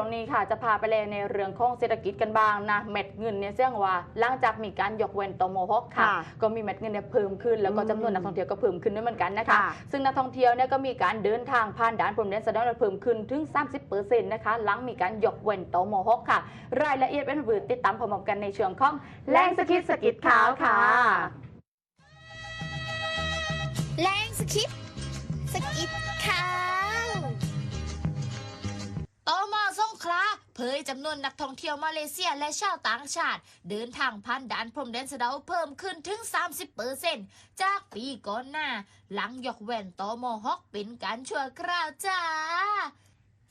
ช่วงนี้ค่ะจะพาไปเลยในเรื่องของเศรษฐกิจกันบ้างนะเม็ดเงินเนี่ยเสี่ยงว่าหลังจากมีการยกเว้นตมหกค่ะค่ะ ก็มีเม็ดเงินเนี่ยเพิ่มขึ้น แล้วก็อืมจำนวนนักท่องเที่ยวก็เพิ่มขึ้นด้วยเหมือนกันนะคะค่ะซึ่งนักท่องเที่ยวเนี่ยก็มีการเดินทางผ่านด่านพรมแดนแสดงว่าเพิ่มขึ้นถึง 30%นะคะหลังมีการยกเว้นตมหกค่ะ รายละเอียดเป็นบือติดตามพร้อมๆกันในเชิงของแรงสะกิดสะกิดขาวค่ะแรงสคิปสกิดข่าว เผยจำนวนนักท่องเที่ยวมาเลเซียและชาวต่างชาติ เดินทางผ่านด่านพรมแดนสะเดาเพิ่มขึ้นถึง 30%จากปีก่อนหน้า หลังยกเว้นตอมฮอกเป็นการชั่วคราวจ้า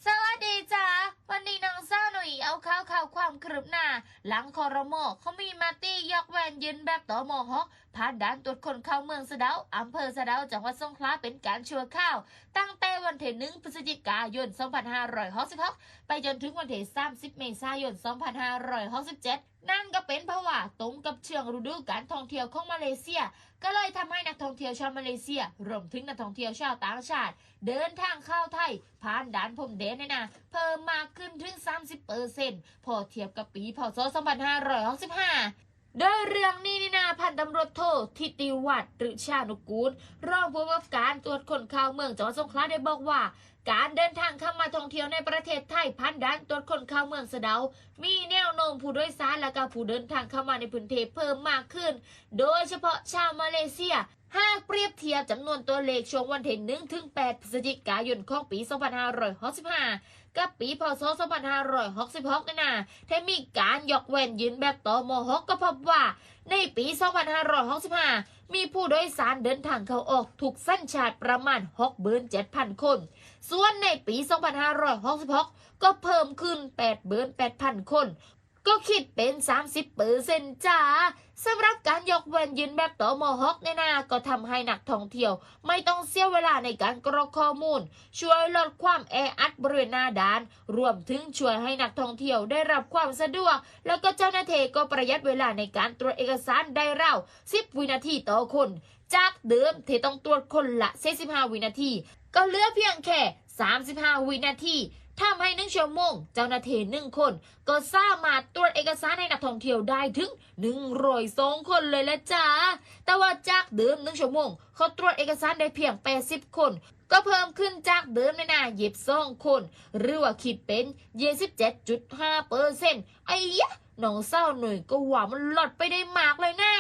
สวัสดีจ้าวันนี้น้องเศร้าหนุ่ยเอาข่าวข่าวความคืบหน้า หลังคอรมอเขามีมาตี้ยกแวนยืนแบบต่อมอฮอกผ่านด่านตรวจคนเข้าเมืองสะเดาอำเภอสะเดาจังหวัดสงขลาเป็นการชั่วข้าว ตั้งแต่วันที่หนึ่งพฤศจิกายน 2566 ไปจนถึงวันที่ 30 เมษายน 2567นั่นก็เป็นเพราะว่าตรงกับเชิงฤดูการท่องเที่ยวของมาเลเซีย ก็เลยทำให้นักท่องเที่ยวชาวมาเลเซีย รวมถึงนักท่องเที่ยวชาวต่างชาติ เดินทางเข้าไทย ผ่านด่านพรมแดนเนี่ยนะเพิ่มมากขึ้นถึง 30%พอเทียบกับปีพศ2565โดยเรื่องนี้นี่นาพันตำรวจโททิติวัฒน์หรือชานุกูลรองผู้กำกับการตรวจคนเข้าเมืองจังหวัดสงขลาได้บอกว่า การเดินทางเข้ามาท่องเที่ยวในประเทศไทยผ่านด่านตรวจคนเข้าเมืองสะเดา มีแนวโน้มผู้โดยสารและก็ผู้เดินทางเข้ามาในพื้นที่เพิ่มมากขึ้น โดยเฉพาะชาวมาเลเซีย หากเปรียบเทียบจำนวนตัวเลขช่วงวันที่1ถึง8พฤศจิกายนของปี 2565 กับปีพศ 2566นี่นะที่มีการยกเว้นยืนแบบต่อมหกก็พบว่า ในปี 2565 มีผู้โดยสารเดินทางเข้าออกถูกสั้นชาติประมาณ 6 7 0 0 0 คน ส่วนในปี 2566 ก็เพิ่มขึ้น 8 8 0 0 0 คน ก็คิดเป็น 30เปอร์เซ็นต์จ้าสำหรับการยกเว้นยืนแบบต่อมอฮอกเนี่ยนะก็ทำให้นักท่องเที่ยว ไม่ต้องเสียเวลาในการกรอกข้อมูล ช่วยลดความแออัดบริเวณหน้าด่าน รวมถึงช่วยให้นักท่องเที่ยวได้รับความสะดวก แล้วก็เจ้าหน้าที่ก็ประหยัดเวลาในการตรวจเอกสารได้ราว10 วินาทีต่อคน จากเดิมที่ต้องตรวจคนละ45วินาที ก็เหลือเพียงแค่ 35 วินาที ทำให้หนึ่งชั่วโมง เจ้าหน้าที่หนึ่งคน ก็สามารถตรวจเอกสารให้นักท่องเที่ยวได้ถึงหนึ่งร้อยสองคนเลยละจ้าแต่ว่าจากเดิมหนึ่งชั่วโมง เขาตรวจเอกสารได้เพียง80คน ก็เพิ่มขึ้นจากเดิมในนาหยิบสองคน หรือว่าคิดเป็น27.5เปอร์เซ็นต์ไอ้ยะน้องเศร้าหน่อยก็ว่ามันหลดไปได้มากเลยนะ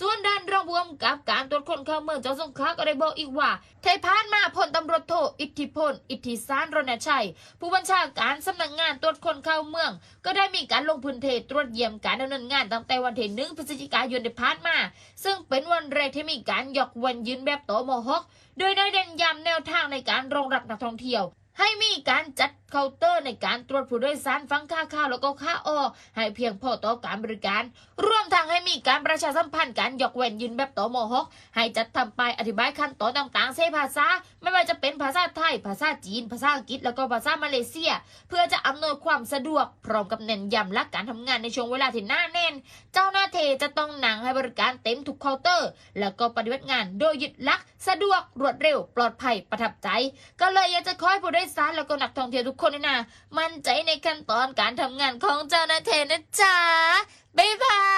ส่วนด้านรองผู้กำกับการตรวจคนเข้าเมืองจังหวัดสงขลาก็ได้บอกอีกว่าไทยพานมาพลตำรวจโทอิทธิพล อิทธิสารรณชัย ผู้บัญชาการสำนักงานตรวจคนเข้าเมือง ก็ได้มีการลงพื้นที่ตรวจเยี่ยมการดำเนินงานตั้งแต่วันที่หนึ่งพฤศจิกายนที่ผ่านมา ซึ่งเป็นวันแรกที่มีการยกวันยืนแบบโตโมฮอกโดยได้เน้นย้ำแนวทางในการรองรับนักท่องเที่ยว ให้มีการจัด เคาน์เตอร์ในการตรวจผู้โดยสารฟังค่าข้าวแล้วก็ค่าออกให้เพียงพอต่อการบริการ ร่วมทั้งให้มีการประชาสัมพันธ์การยกเว้นยืนแบบโตโมฮกให้จัดทำไปอธิบายขั้นตอนต่างๆเสภาษา ไม่ว่าจะเป็นภาษาไทย ภาษาจีน ภาษาอังกฤษแล้วก็ภาษามาเลเซีย เพื่อจะอำนวยความสะดวก พร้อมกับเน้นย้ำหลักการทำงานในช่วงเวลาที่หน้าแน่น เจ้าหน้าที่จะต้องหนังให้บริการเต็มทุกเคาน์เตอร์ แล้วก็ปฏิบัติงานโดยยึดหลัก สะดวกรวดเร็ว ปลอดภัยประทับใจ ก็เลยอยากจะขอให้ผู้โดยสารแล้วก็นักท่องเที่ยวทุกคนนี่นะ มั่นใจในขั้นตอนการทำงานของเจ้าหน้าที่นะจ๊ะ บ๊ายบาย